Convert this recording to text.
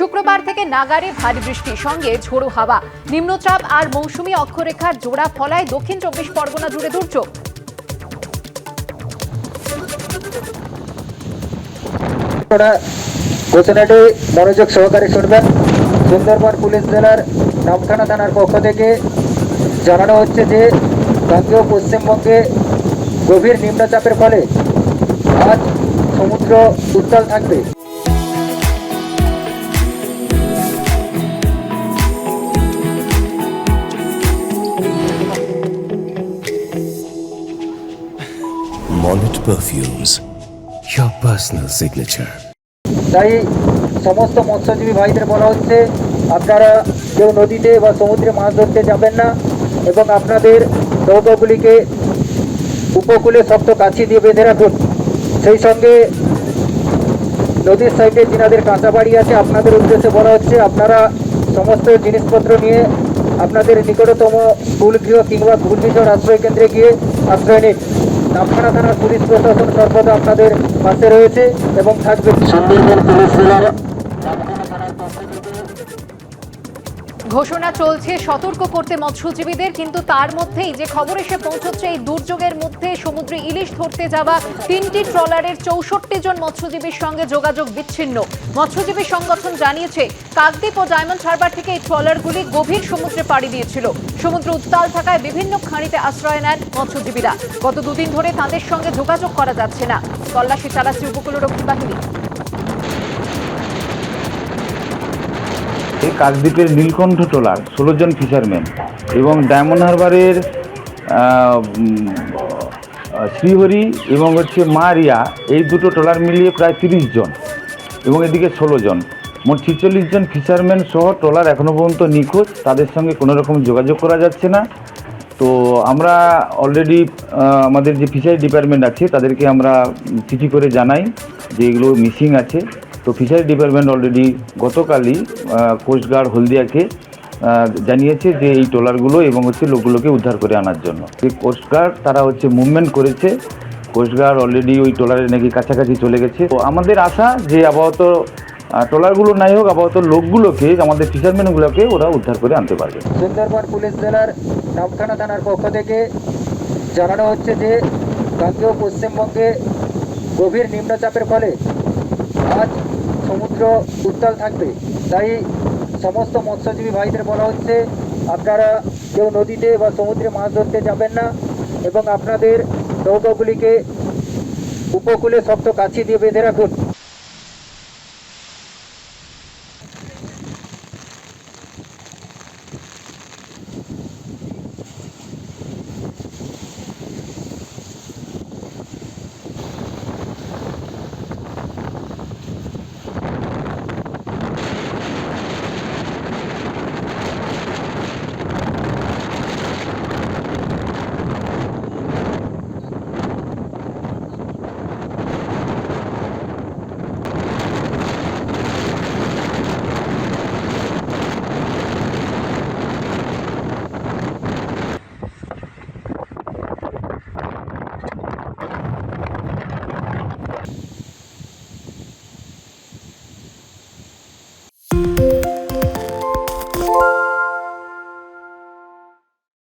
শুক্রবার থেকে নাগারে ভারী বৃষ্টির সঙ্গে ঝোড়ো হাওয়া। নিম্নচাপ আর মৌসুমী অক্ষরেখার জোড়া ফলায় দক্ষিণ চব্বিশ পরগনা জুড়ে দুর্যোগ। ঘোষণাটি মনোযোগ সহকারে শুনবেন। সুন্দরবন পুলিশ জেলার নামখানা থানার পক্ষ থেকে জানানো হচ্ছে যে গাঙ্গেয় পশ্চিমবঙ্গে গভীর নিম্নচাপের ফলে আজ সমুদ্র উত্তাল থাকবে। Mollet Perfumes, your personal signature. তাই সমস্ত মৎস্যজীবী ভাইদের বলা হচ্ছে আপনারা কেউ নদীতে বা সমুদ্রে মাছ ধরতে যাবেন না এবং আপনাদের নৌকাগুলিকে উপকূলে শক্ত কাছি দিয়ে বেঁধে রাখুন। সেই সঙ্গে নদীর সাইডে যিনাদের কাঁচা বাড়ি আছে আপনাদের উদ্দেশ্যে বলা হচ্ছে আপনারা সমস্ত জিনিসপত্র নিয়ে আপনাদের নিকটতম স্কুল গৃহ কিংবা ঘূর্ণিঝড় আশ্রয় কেন্দ্রে গিয়ে আশ্রয় নিন। নামখানা থানার পুলিশ প্রশাসন সর্বদা আপনাদের পাশে রয়েছে এবং থাকবে। সুন্দরবন পুলিশ জেলার ঘোষণা চলছে, সতর্ক করতে মৎস্যজীবীদের, কিন্তু তার মধ্যেই যে খবর এসে পৌঁছচ্ছে, এই দুর্যোগের মধ্যে সমুদ্রে ইলিশ ধরতে যাওয়া তিনটি ট্রলারের চৌষট্টি জন মৎস্যজীবীর সঙ্গে যোগাযোগ বিচ্ছিন্ন। মৎস্যজীবী সংগঠন জানিয়েছে, কাকদ্বীপ ও ডায়মন্ড হারবার থেকে এই ট্রলারগুলি গভীর সমুদ্রে পাড়ি দিয়েছিল। সমুদ্র উত্তাল থাকায় বিভিন্ন খাঁড়িতে আশ্রয় নেন মৎস্যজীবীরা। গত দুদিন ধরে তাদের সঙ্গে যোগাযোগ করা যাচ্ছে না। তল্লাশি চালাচ্ছে উপকূলরক্ষী বাহিনী। এই কাকদ্বীপের নীলকণ্ঠ ট্রলার ষোলো জন ফিশারম্যান এবং ডায়মন্ড হারবারের শ্রীহরি এবং হচ্ছে মারিয়া এই দুটো ট্রলার মিলিয়ে প্রায় তিরিশ জন এবং এদিকে ষোলো জন। মোট ছিচল্লিশ জন ফিশারম্যান সহ ট্রলার এখনও পর্যন্ত নিখোঁজ, তাদের সঙ্গে কোনো রকম যোগাযোগ করা যাচ্ছে না। তো আমরা অলরেডি আমাদের যে ফিশারি ডিপার্টমেন্ট আছে, তাদেরকে আমরা চিঠি করে জানাই যে এগুলো মিসিং আছে। তো fishery department already coast guard coast guard হলদিয়াকে জানিয়েছে যে এই ট্রলারগুলো এবং হচ্ছে লোকগুলোকে উদ্ধার করে আনার জন্য। এই কোস্টগার্ড তারা হচ্ছে মুভমেন্ট করেছে। কোস্টগার্ড অলরেডি ওই ট্রলারের নাকি কাছাকাছি চলে গেছে। তো আমাদের আশা যে আপাতত ট্রলারগুলো নাই হোক, আপাতত লোকগুলোকে, আমাদের ফিশারম্যানগুলোকে ওরা উদ্ধার করে আনতে পারবে। সুন্দরবন পুলিশ জেলার নামখানা থানার পক্ষ থেকে জানানো হচ্ছে যে গাঙ্গেয় পশ্চিমবঙ্গে গভীর নিম্নচাপের ফলে আজ সমুদ্র উত্তাল থাকবে। তাই সমস্ত মৎস্যজীবী ভাইদের বলা হচ্ছে, আপনারা কেউ নদীতে বা সমুদ্রে মাছ ধরতে যাবেন না এবং আপনাদের নৌকাগুলিকে উপকূলে শক্ত কাছি দিয়ে বেঁধে রাখুন।